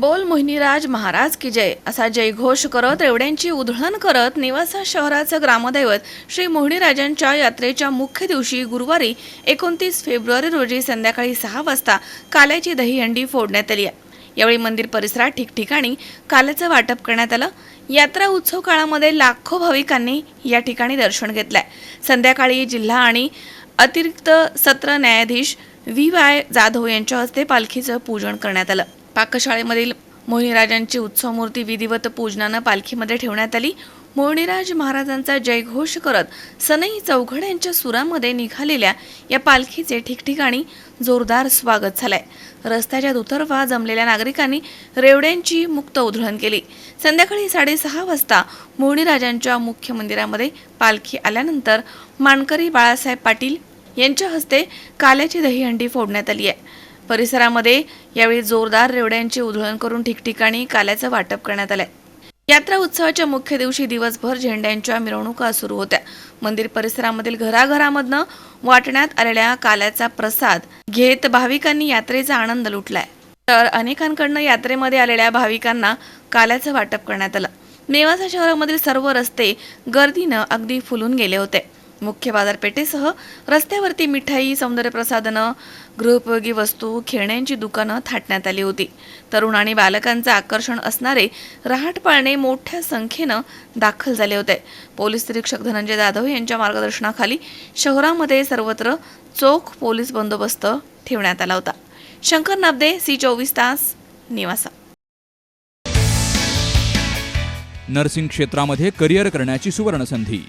बोल मोहिनीराज महाराज की जय. असा जयघोष करत रेवड्यांची उधळण करत निवासा शहराचं ग्रामदैवत श्री मोहिनीराजांच्या यात्रेच्या मुख्य दिवशी गुरुवारी एकोणतीस फेब्रुवारी रोजी संध्याकाळी सहा वाजता काल्याची दहीहंडी फोडण्यात आली आहे. यावेळी मंदिर परिसरात ठिकठिकाणी काल्याचं वाटप करण्यात आलं. यात्रा उत्सव काळामध्ये लाखो भाविकांनी या ठिकाणी दर्शन घेतलंय. संध्याकाळी जिल्हा आणि अतिरिक्त सत्र न्यायाधीश व्ही. वाय. जाधव यांच्या हस्ते पालखीचं पूजन करण्यात आलं. पाकशाळेमधील मोहिनीराजांची उत्सव मूर्ती विधिवत पूजनानं पालखीमध्ये ठेवण्यात आली. मोहिनीराज महाराजांचा जयघोष करत सनई चौघड यांच्या सुरामध्ये निघालेल्या या पालखीचे ठिकठिकाणी जोरदार स्वागत झालंय. रस्त्याच्या दुतर्फा जमलेल्या नागरिकांनी रेवड्यांची मुक्त उधळण केली. संध्याकाळी साडेसहा वाजता मोहिनीराजांच्या मुख्य मंदिरामध्ये पालखी आल्यानंतर मानकरी बाळासाहेब पाटील यांच्या हस्ते काल्याची दहीहंडी फोडण्यात आली आहे. परिसरामध्ये यावेळी जोरदार रेवड्यांची उधळण करून ठिकठिकाणी काल्याचं वाटप करण्यात आलंय. यात्रा उत्सवाच्या मुख्य दिवशी दिवसभर झेंड्यांच्या मिरवणुका सुरू होत्या. मंदिर परिसरामधील घराघरामधनं वाटण्यात आलेल्या काल्याचा प्रसाद घेत भाविकांनी यात्रेचा आनंद लुटलाय. तर अनेकांकडनं यात्रेमध्ये आलेल्या भाविकांना काल्याचं वाटप करण्यात आलं. नेवासा शहरामधील सर्व रस्ते गर्दीनं अगदी फुलून गेले होते. मुख्य बाजारपेठेसह रस्त्यावरती मिठाई सौंदर्यप्रसाधनं गृहोपयोगी वस्तू खेळण्यांची दुकानं थाटण्यात आली होती. तरुण आणि बालकांचं आकर्षण असणारे रहाटपाळणे मोठ्या संख्येनं दाखल झाले होते. पोलीस निरीक्षक धनंजय जाधव यांच्या मार्गदर्शनाखाली शहरामध्ये सर्वत्र चोख पोलीस बंदोबस्त ठेवण्यात आला होता. शंकर नाबदे सी चोवीस तास निवासा. नर्सिंग क्षेत्रामध्ये करिअर करण्याची सुवर्णसंधी